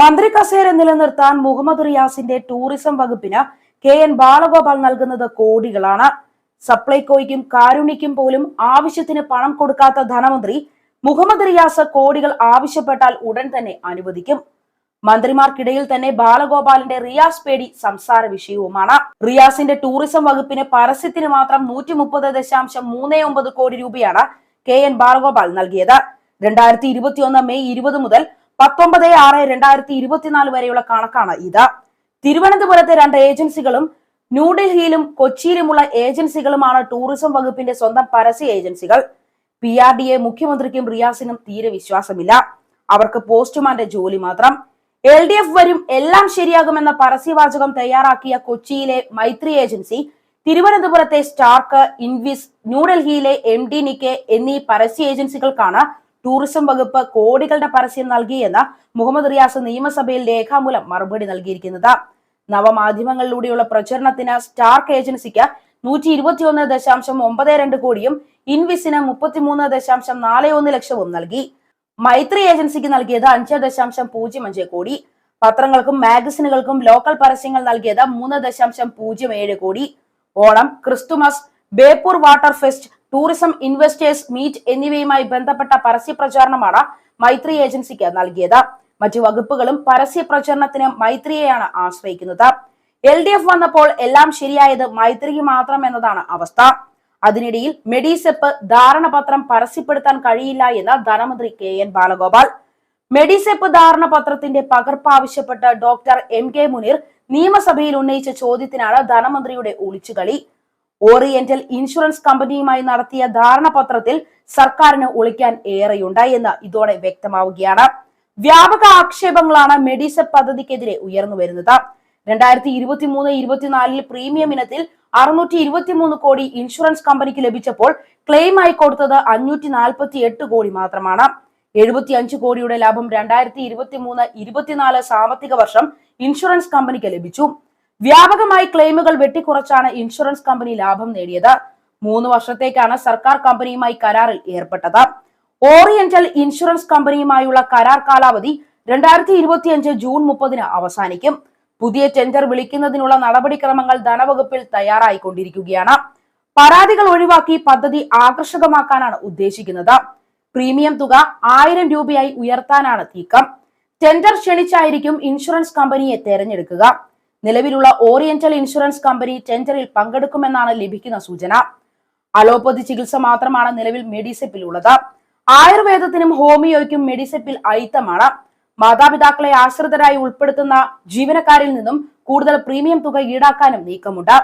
മന്ത്രി കസേര നിലനിർത്താൻ മുഹമ്മദ് റിയാസിന്റെ ടൂറിസം വകുപ്പിന് കെ എൻ ബാലഗോപാൽ നൽകുന്നത് കോടികളാണ്. സപ്ലൈകോയ്ക്കും കാരുണിക്കും പോലും ആവശ്യത്തിന് പണം കൊടുക്കാത്ത ധനമന്ത്രി മുഹമ്മദ് റിയാസ് കോടികൾ ആവശ്യപ്പെട്ടാൽ ഉടൻ തന്നെ അനുവദിക്കും. മന്ത്രിമാർക്കിടയിൽ തന്നെ ബാലഗോപാലിന്റെ റിയാസ് പേടി സംസാര വിഷയവുമാണ്. റിയാസിന്റെ ടൂറിസം വകുപ്പിന് പരസ്യത്തിന് മാത്രം നൂറ്റി മുപ്പത് ദശാംശം മൂന്ന് ഒമ്പത് കോടി രൂപയാണ് കെ എൻ ബാലഗോപാൽ നൽകിയത്. രണ്ടായിരത്തി ഇരുപത്തിയൊന്ന് മെയ് ഇരുപത് മുതൽ പത്തൊമ്പത് ആറ് രണ്ടായിരത്തി ഇരുപത്തിനാല് വരെയുള്ള കണക്കാണ് ഇത്. തിരുവനന്തപുരത്തെ രണ്ട് ഏജൻസികളും ന്യൂഡൽഹിയിലും കൊച്ചിയിലുമുള്ള ഏജൻസികളുമാണ് ടൂറിസം വകുപ്പിന്റെ സ്വന്തം പരസ്യ ഏജൻസികൾ. പി ആർ ഡി എ മുഖ്യമന്ത്രിക്കും റിയാസിനും തീരെ വിശ്വാസമില്ല. അവർക്ക് പോസ്റ്റുമാന്റെ ജോലി മാത്രം. എൽ ഡി എഫ് വരും എല്ലാം ശരിയാകുമെന്ന പരസ്യവാചകം തയ്യാറാക്കിയ കൊച്ചിയിലെ മൈത്രി ഏജൻസി തിരുവനന്തപുരത്തെ സ്റ്റാർക്ക് ഇൻവിസ് ന്യൂഡൽഹിയിലെ എം ഡി നിക്കെ എന്നീ പരസ്യ ഏജൻസികൾക്കാണ് ടൂറിസം വകുപ്പ് കോടികളുടെ പരസ്യം നൽകിയെന്ന് മുഹമ്മദ് റിയാസ് നിയമസഭയിൽ രേഖാമൂലം മറുപടി നൽകിയിരിക്കുന്നത്. നവമാധ്യമങ്ങളിലൂടെയുള്ള പ്രചരണത്തിന് സ്റ്റാർക്ക് ഏജൻസിക്ക് നൂറ്റി ഇരുപത്തിയൊന്ന് ദശാംശം ഒമ്പത് രണ്ട് കോടിയും ഇൻവിസിന് മുപ്പത്തിമൂന്ന് ദശാംശം നാല് ഒന്ന് ലക്ഷവും നൽകി. മൈത്രി ഏജൻസിക്ക് നൽകിയത് അഞ്ച് ദശാംശം പൂജ്യം അഞ്ച് കോടി. പത്രങ്ങൾക്കും മാഗസിനുകൾക്കും ലോക്കൽ പരസ്യങ്ങൾ നൽകിയത് മൂന്ന് ദശാംശം പൂജ്യം ഏഴ് കോടി. Onam Christmas Beypore water fest tourism investors meet എന്നിവയുമായി ബന്ധപ്പെട്ട പരസ്യ പ്രചാരണമാണ് മൈത്രി ഏജൻസിക്ക് നൽകിയത്. മറ്റു വകുപ്പുകളും പരസ്യ പ്രചരണത്തിന് മൈത്രിയെയാണ് ആശ്രയിക്കുന്നത്. എൽ ഡി എഫ് വന്നപ്പോൾ എല്ലാം ശരിയായത് മൈത്രിക്ക് മാത്രം എന്നതാണ് അവസ്ഥ. അതിനിടയിൽ മെഡിസെപ്പ് ധാരണപത്രം പരസ്യപ്പെടുത്താൻ കഴിയില്ല എന്ന് ധനമന്ത്രി കെ എൻ ബാലഗോപാൽ. മെഡിസെപ്പ് ധാരണപത്രത്തിന്റെ പകർപ്പ് ആവശ്യപ്പെട്ട് ഡോക്ടർ എം കെ മുനീർ നിയമസഭയിൽ ഉന്നയിച്ച ചോദ്യത്തിനാണ് ധനമന്ത്രിയുടെ ഒളിച്ചുകളി. ഓറിയന്റൽ ഇൻഷുറൻസ് കമ്പനിയുമായി നടത്തിയ ധാരണപത്രത്തിൽ സർക്കാരിന് ഒളിക്കാൻ ഏറെയുണ്ട് എന്ന് ഇതോടെ വ്യക്തമാവുകയാണ്. വ്യാപക ആക്ഷേപങ്ങളാണ് മെഡിസ പദ്ധതിക്കെതിരെ ഉയർന്നു വരുന്നത്. രണ്ടായിരത്തി ഇരുപത്തി മൂന്ന് ഇരുപത്തിനാലിൽ പ്രീമിയം ഇനത്തിൽ അറുന്നൂറ്റി ഇരുപത്തിമൂന്ന് കോടി ഇൻഷുറൻസ് കമ്പനിക്ക് ലഭിച്ചപ്പോൾ ക്ലെയിം ആയി കൊടുത്തത് അഞ്ഞൂറ്റി നാൽപ്പത്തി എട്ട് കോടി മാത്രമാണ്. എഴുപത്തി അഞ്ച് കോടിയുടെ ലാഭം രണ്ടായിരത്തി ഇരുപത്തി മൂന്ന് ഇരുപത്തിനാല് സാമ്പത്തിക വർഷം ഇൻഷുറൻസ് കമ്പനിക്ക് ലഭിച്ചു. വ്യാപകമായി ക്ലെയിമുകൾ വെട്ടിക്കുറച്ചാണ് ഇൻഷുറൻസ് കമ്പനി ലാഭം നേടിയത്. മൂന്ന് വർഷത്തേക്കാണ് സർക്കാർ കമ്പനിയുമായി കരാറിൽ ഏർപ്പെട്ടത്. ഓറിയന്റൽ ഇൻഷുറൻസ് കമ്പനിയുമായുള്ള കരാർ കാലാവധി രണ്ടായിരത്തി ഇരുപത്തിയഞ്ച് ജൂൺ മുപ്പതിന് അവസാനിക്കും. പുതിയ ടെൻഡർ വിളിക്കുന്നതിനുള്ള നടപടിക്രമങ്ങൾ ധനവകുപ്പിൽ തയ്യാറായിക്കൊണ്ടിരിക്കുകയാണ്. പരാതികൾ ഒഴിവാക്കി പദ്ധതി ആകർഷകമാക്കാനാണ് ഉദ്ദേശിക്കുന്നത്. പ്രീമിയം തുക ആയിരം രൂപയായി ഉയർത്താനാണ് നീക്കം. ടെൻഡർ ക്ഷണിച്ചായിരിക്കും ഇൻഷുറൻസ് കമ്പനിയെ തെരഞ്ഞെടുക്കുക. നിലവിലുള്ള ഓറിയന്റൽ ഇൻഷുറൻസ് കമ്പനി ടെൻഡറിൽ പങ്കെടുക്കുമെന്നാണ് ലഭിക്കുന്ന സൂചന. അലോപ്പതി ചികിത്സ മാത്രമാണ് നിലവിൽ മെഡിസെപ്പിൽ ഉള്ളത് ആയുർവേദത്തിനും ഹോമിയോയ്ക്കും മെഡിസെപ്പിൽ അയിത്തമാണ്. മാതാപിതാക്കളെ ആശ്രിതരായി ഉൾപ്പെടുത്തുന്ന ജീവനക്കാരിൽ നിന്നും കൂടുതൽ പ്രീമിയം തുക ഈടാക്കാനും നീക്കമുണ്ട്.